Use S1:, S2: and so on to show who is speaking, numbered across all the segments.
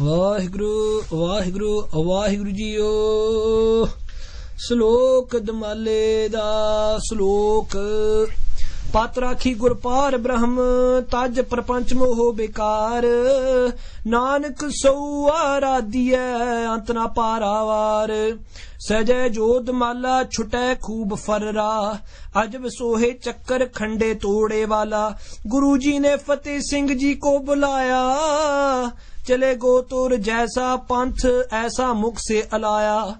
S1: Waheguru Waheguru Waheguru JIO. ਸ਼ਲੋਕ ਦਮਾਲੇ ਦਾ ਸ਼ਲੋਕ ਪਤ ਰਾਖੀ ਗੁਰਪਾਰ ਬ੍ਰਹਮ, ਤਜ ਪ੍ਰਪੰਚ ਮੋਹ ਬੇਕਾਰ। ਨਾਨਕ ਸੋ ਆਰਾਧੀਐ, ਅੰਤ ਨਾ ਪਾਰਾਵਾਰ ਸਜੈ ਜੋਤ ਮਾਲਾ, ਛੁਟੈ ਖੂਬ ਫਰਰਾ। ਅਜਬ ਸੋਹੇ ਚੱਕਰ ਖੰਡੇ ਤੋੜੇ ਵਾਲਾ। ਗੁਰੂ ਜੀ ਨੇ ਫਤਿਹ ਸਿੰਘ ਜੀ ਕੋ ਬੁਲਾਇਆ। ਚਲੇ ਗੋ ਤੁਰ ਜੈਸਾ ਪੰਥ, ਐਸਾ ਮੁਖ ਸੇ ਅਲਾਇਆ।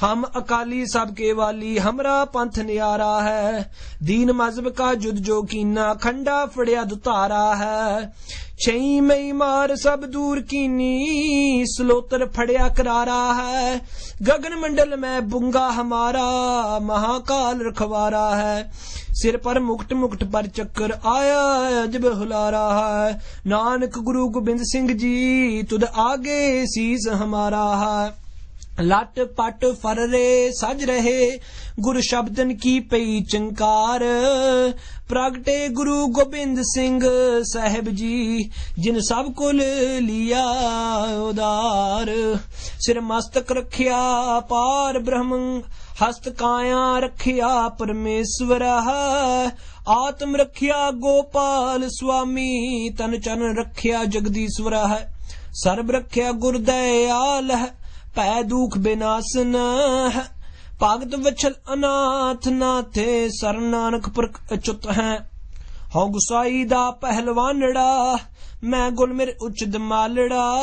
S1: हम अकाली सबके वाली हमरा पंथ न्यारा है दीन मजहब का जुद जो कीना खंडा फड़िया दुतारा है छई मई मार सब दूर कीनी स्लोतर फड़िया करारा है गगन मंडल में बुंगा हमारा महाकाल रखवारा है सिर पर मुकुट मुकुट पर चक्कर आया अजब हुलारा है नानक गुरु गोबिंद सिंह जी तुद आगे शीस हमारा है ਲਟ ਪਟ ਫਰਰੇ ਸਜ ਰਹੇ, ਗੁਰ ਸ਼ਬਦਨ ਕੀ ਪਈ ਚੰਕਾਰ। ਪ੍ਰਗਟੇ ਗੁਰੂ ਗੋਬਿੰਦ ਸਿੰਘ ਸਾਹਿਬ ਜੀ, ਜਿਨ ਸਭ ਕੁਲ ਲਿਆ ਉਦਾਰ। ਸਿਰ ਮਸਤਕ ਰਖਿਆ ਪਾਰ ਬ੍ਰਹਮ, ਹਸਤ ਕਾਇਆ ਰੱਖਿਆ ਪਰਮੇਸ਼ਵਰਾ। ਆਤਮ ਰਖਿਆ ਗੋਪਾਲ ਸੁਆਮੀ, ਤਨ ਚਨ ਜਗਦੀਸਵਰ। ਹੈ ਸਰਬ ਰੱਖਿਆ ਗੁਰਦਿਆਲ ਹੈ ਪੈ ਦੁਖ ਬਿਨਾਸਨ ਭਗਤ ਵਿਛਲ ਅਨਾਥ ਨਾ ਨਾਥੇ ਸਰ ਨਾਨਕ ਪੁਰਖ ਅਚੁਤ ਹੈ। ਹਉ ਗੁਸਾਈ ਦਾ ਪਹਿਲਵਾਨੜਾ, ਮੈਂ ਗੁਲ ਮੇਰੇ ਉਚਦ ਮਾਲੜਾ।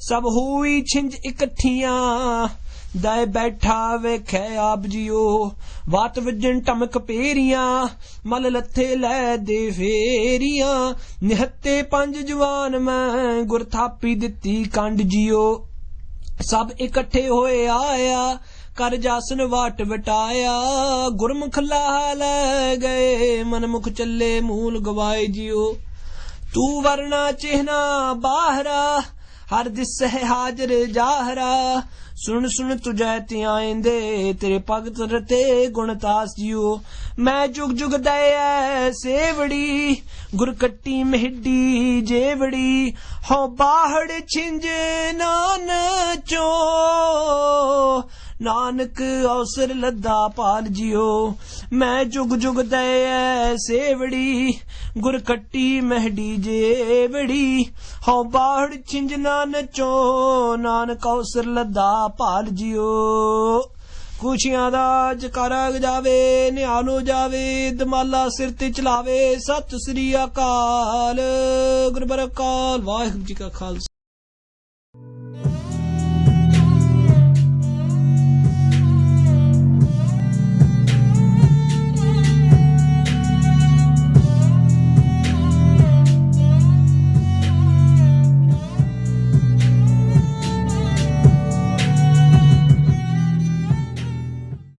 S1: ਸਭ ਹੋਈ ਛਿੰਜ ਇਕੱਠੀਆਂ ਦਾਇ ਬੈਠਾ ਵੇਖੈ ਆਪ ਜੀਓ। ਵਾਤ ਵਿਜਣ ਟਮਕ ਪੇਰੀਆਂ, ਮਲ ਲੱਥੇ ਲੈ ਦੇ ਫੇਰੀਆਂ। ਨਿਹੱਤੇ ਪੰਜ ਜਵਾਨ ਮੈਂ, ਗੁਰ ਥਾਪੀ ਦਿੱਤੀ ਕੰਡ ਜੀਓ। ਸਭ ਇਕੱਠੇ ਹੋਏ ਆਇਆ ਕਰ ਜਾਸਨ ਵਾਟ ਵਟਾਇਆ। ਗੁਰਮੁਖ ਲਾ ਲੈ ਗਏ, ਮਨਮੁਖ ਚੱਲੇ ਮੂਲ ਗਵਾਏ ਜਿਉ। ਤੂੰ ਵਰਨਾ ਚਿਹਨਾ ਬਾਹਰਾ, ਹਰ ਦਿਸ ਹੈ ਹਾਜ਼ਰ ਜਾਹਰਾ। ਸੁਣ ਸੁਣ ਤੁਜੈ ਧਿਆਇਂਦੇ ਤੇਰੇ ਭਗਤ ਰਤੇ ਗੁਣਤਾਸ ਜਿਉ। ਮੈਂ ਜੁਗ ਜੁਗ ਦਇਐ ਸੇਵੜੀ, ਗੁਰ ਕੱਟੀ ਮਹਿੱਡੀ ਜੇਵੜੀ। ਹਉ ਬਾਹੜ ਛਿੰਝ ਨਾਨ ਨਾਨਕ ਅਵਸਰ ਲੱਦਾ ਪਾਲ ਜਿਓ। ਮੈਂ ਜੁਗ ਜੁਗ ਦਇਐ ਸੇਵੜੀ, ਗੁਰ ਕੱਟੀ ਮਹਿਡੀ ਜੇਵੜੀ। ਹਉ ਬਾਹੜ ਛਿੰਝ ਨਾਨ ਚੋ ਨਾਨਕ ਅਵਸਰ ਲੱਦਾ ਪਾਲ ਜਿਓ। ਖੁਸ਼ੀਆਂ ਦਾ ਜਕਾਰਾ ਜਾਵੇ ਨਿਹਾਲੋ ਜਾਵੇ, ਦਮਾਲਾ ਸਿਰ ਤੇ ਚਲਾਵੇ। ਸਤਿ ਸ੍ਰੀ ਅਕਾਲ ਗੁਰਬਰਕਾਲ ਵਾਹਿਗੁਰੂ ਜੀ ਕਾ ਖਾਲਸਾ।